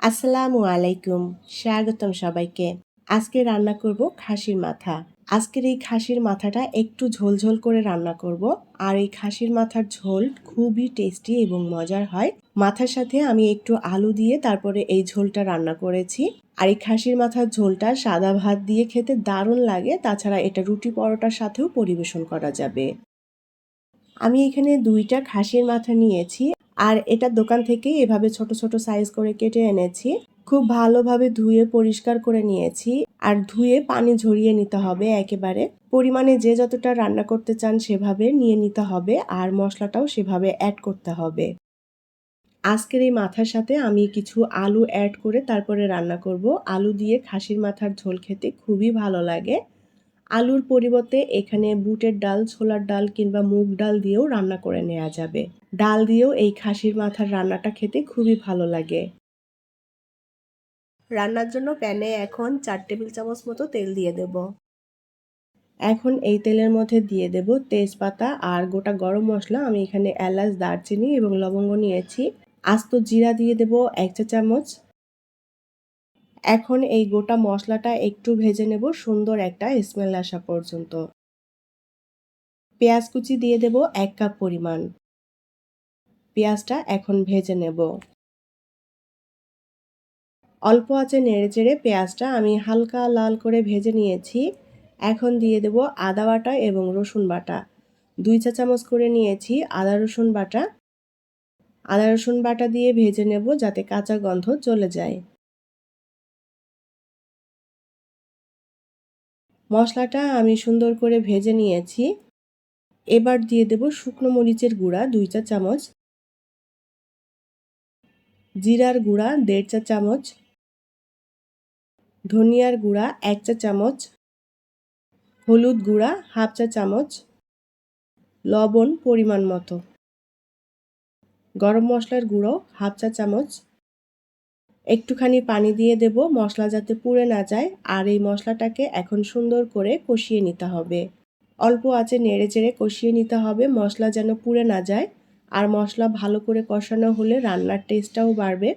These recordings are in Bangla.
আসসালামু আলাইকুম, স্বাগতম সবাইকে। আজকে রান্না করব খাসির মাথা। আজকের এই খাসির মাথাটা একটু ঝোলঝোল করে রান্না করব। আর এই খাসির মাথার ঝোল খুবই টেস্টি এবং মজার হয়। মাথার সাথে আমি একটু আলু দিয়ে তারপরে এই ঝোলটা রান্না করেছি। আর এই খাসির মাথার ঝোলটা সাদা ভাত দিয়ে খেতে দারুণ লাগে। তাছাড়া এটা রুটি পরোটার সাথেও পরিবেশন করা যাবে। আমি এখানে দুইটা খাসির মাথা নিয়েছি। আর এটা দোকান থেকে এভাবে ছোট ছোট সাইজ করে কেটে এনেছি। খুব ভালোভাবে ধুয়ে পরিষ্কার করে নিয়েছি। আর ধুয়ে পানি ঝরিয়ে নিতে হবে একেবারে। পরিমাণে যে যতটা রান্না করতে চান সেভাবে নিয়ে নিতে হবে আর মশলাটাও সেভাবে অ্যাড করতে হবে। আজকের এই মাথার সাথে আমি কিছু আলু অ্যাড করে তারপরে রান্না করব। আলু দিয়ে খাসির মাথার ঝোল খেতে খুবই ভালো লাগে। আলুর পরিবর্তে এখানে বুটের ডাল, ছোলার ডাল কিংবা মুগ ডাল দিয়েও রান্না করে নেওয়া যাবে। ডাল দিয়েও এই খাসির মাথার রান্নাটা খেতে খুবই ভালো লাগে। রান্নার জন্য প্যানে এখন চার টেবিল চামচ মতো তেল দিয়ে দেব। এখন এই তেলের মধ্যে দিয়ে দেব তেজপাতা আর গোটা গরম মশলা। আমি এখানে এলাচ, দারচিনি এবং লবঙ্গ নিয়েছি। আস্ত জিরা দিয়ে দেব এক চা চামচ। এখন এই গোটা মশলাটা একটু ভেজে নেব সুন্দর একটা স্মেল আসা পর্যন্ত। পেঁয়াজ কুচি দিয়ে দেব এক কাপ পরিমাণ। পেঁয়াজটা এখন ভেজে নেব। অল্প আছে নেড়ে চেড়ে পেঁয়াজটা আমি হালকা লাল করে ভেজে নিয়েছি। এখন দিয়ে দেব আদা বাটা এবং রসুন বাটা। দুই চা চামচ করে নিয়েছি আদা রসুন বাটা। আদা রসুন বাটা দিয়ে ভেজে নেব যাতে কাঁচা গন্ধ চলে যায়। মশলাটা আমি সুন্দর করে ভেজে নিয়েছি। এবার দিয়ে দেব শুকনো মরিচের গুঁড়া দুই চা চামচ। জিরার গুঁড়া দেড় চা চামচ। ধনিয়ার গুঁড়া এক চা চামচ। হলুদ গুঁড়া হাফ চা চামচ। লবণ পরিমাণ মতো। গরম মশলার গুঁড়ো হাফ চা চামচ। একটুখানি পানি দিয়ে দেব, মশলা যাতে পুড়ে না যায়, আর এই মশলাটাকে এখন সুন্দর করে কষিয়ে নিতে হবে। অল্প আছে নেড়ে চেড়ে কষিয়ে নিতে হবে, মশলা যেন পুড়ে না যায়, আর মশলা ভালো করে কষানো হলে রান্নার টেস্টটাও বাড়বে।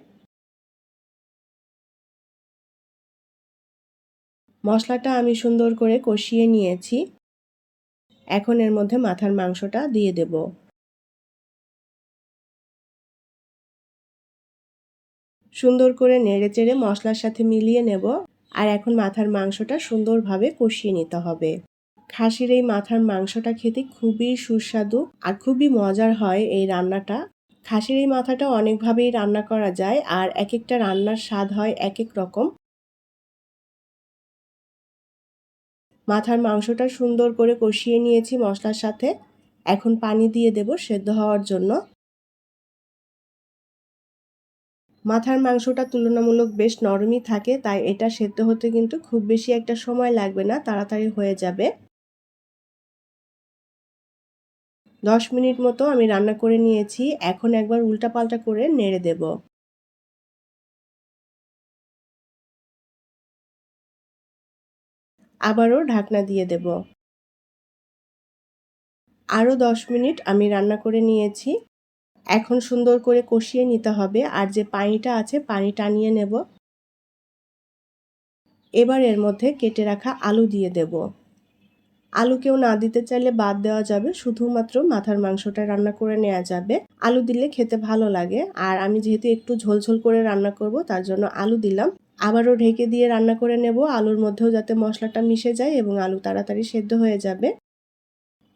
মশলাটা আমি সুন্দর করে কষিয়ে নিয়েছি। এখন এর মধ্যে মাথার মাংসটা দিয়ে দেব। সুন্দর করে নেড়ে চেড়ে মশলার সাথে মিলিয়ে নেব। আর এখন মাথার মাংসটা সুন্দরভাবে কষিয়ে নিতে হবে। খাসির এই মাথার মাংসটা খেতে খুবই সুস্বাদু আর খুবই মজার হয় এই রান্নাটা। খাসির এই মাথাটা অনেকভাবেই রান্না করা যায় আর এক একটা রান্নার স্বাদ হয় এক এক রকম। মাথার মাংসটা সুন্দর করে কষিয়ে নিয়েছি মশলার সাথে। এখন পানি দিয়ে দেব সেদ্ধ হওয়ার জন্য। মাথার মাংসটা তুলনামূলক বেশ নরমই থাকে, তাই এটা সেদ্ধ হতে কিন্তু খুব বেশি একটা সময় লাগবে না, তাড়াতাড়ি হয়ে যাবে। দশ মিনিট মতো আমি রান্না করে নিয়েছি, এখন একবার উল্টা পাল্টা করে নেড়ে দেব। আবারও ঢাকনা দিয়ে দেব। আরও দশ মিনিট আমি রান্না করে নিয়েছি। এখন সুন্দর করে কষিয়ে নিতে হবে। আর যে পানিটা আছে পানি টানিয়ে নেব। এবার এর মধ্যে কেটে রাখা আলু দিয়ে দেব। আলু কেউ না দিতে চাইলে বাদ দেওয়া যাবে। শুধুমাত্র মাথার মাংসটা রান্না করে নেওয়া যাবে। আলু দিলে খেতে ভালো লাগে। আর আমি যেহেতু একটু ঝোলঝোল করে রান্না করব, তার জন্য আলু দিলাম। আবারও ঢেকে দিয়ে রান্না করে নেব। আলুর মধ্যেও যাতে মশলাটা মিশে যায় এবং আলু তাড়াতাড়ি সেদ্ধ হয়ে যাবে।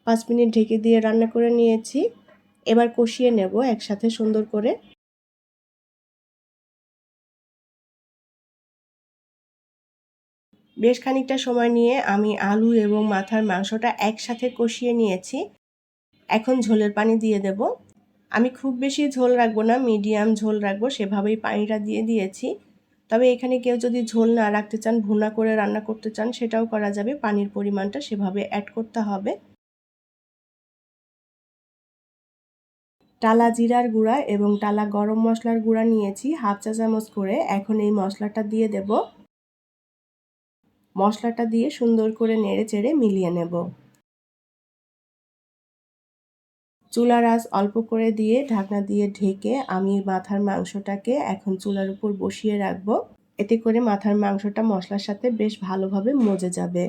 পাঁচ মিনিট ঢেকে দিয়ে রান্না করে নিয়েছি। এবার কষিয়ে নেব একসাথে সুন্দর করে। বেশ খানিকটা সময় নিয়ে আমি আলু এবং মাথার মাংসটা একসাথে কষিয়ে নিয়েছি। এখন ঝোলের পানি দিয়ে দেব। আমি খুব বেশি ঝোল রাখব না, মিডিয়াম ঝোল রাখব, সেভাবেই পানিটা দিয়ে দিয়েছি। তবে এখানে কেউ যদি ঝোল না রাখতে চান, ভুনা করে রান্না করতে চান, সেটাও করা যাবে। পানির পরিমাণটা সেভাবে অ্যাড করতে হবে। টালা জিরার গুঁড়া এবং টালা গরম মশলার গুঁড়া নিয়েছি হাফ চা চামচ করে। এখন এই মশলাটা দিয়ে দেব। মশলাটা দিয়ে সুন্দর করে নেড়ে চেড়ে মিলিয়ে নেব। চুলার আঁচ অল্প করে দিয়ে ঢাকনা দিয়ে ঢেকে আমি মাথার মাংসটাকে এখন চুলার উপর বসিয়ে রাখব। এতে করে মাথার মাংসটা মশলার সাথে বেশ ভালোভাবে মজে যাবে।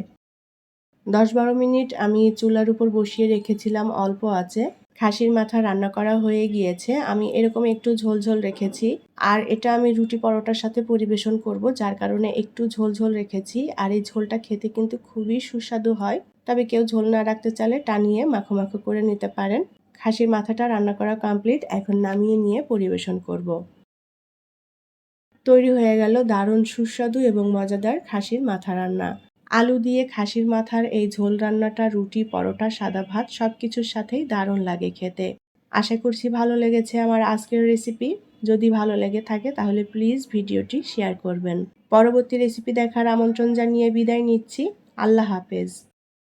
দশ বারো মিনিট আমি চুলার উপর বসিয়ে রেখেছিলাম অল্প আছে খাসির মাথা রান্না করা হয়ে গিয়েছে। আমি এরকম একটু ঝোল ঝোল রেখেছি। আর এটা আমি রুটি পরোটার সাথে পরিবেশন করব, যার কারণে একটু ঝোল ঝোল রেখেছি। আর এই ঝোলটা খেতে কিন্তু খুবই সুস্বাদু হয়। তবে কেউ ঝোল না রাখতে চাইলে টানিয়ে মাখো মাখো করে নিতে পারেন। খাসির মাথাটা রান্না করা কমপ্লিট, এখন নামিয়ে নিয়ে পরিবেশন করব। তৈরি হয়ে গেল দারুণ সুস্বাদু এবং মজাদার খাসির মাথা রান্না। আলু দিয়ে খাসির মাথার এই ঝোল রান্নাটা, রুটি, পরোটা, সাদা ভাত সব কিছুর সাথেই দারুণ লাগে খেতে। আশা করছি ভালো লেগেছে আমার আজকের রেসিপি। যদি ভালো লেগে থাকে তাহলে প্লিজ ভিডিওটি শেয়ার করবেন। পরবর্তী রেসিপি দেখার আমন্ত্রণ জানিয়ে বিদায় নিচ্ছি। আল্লাহ হাফেজ।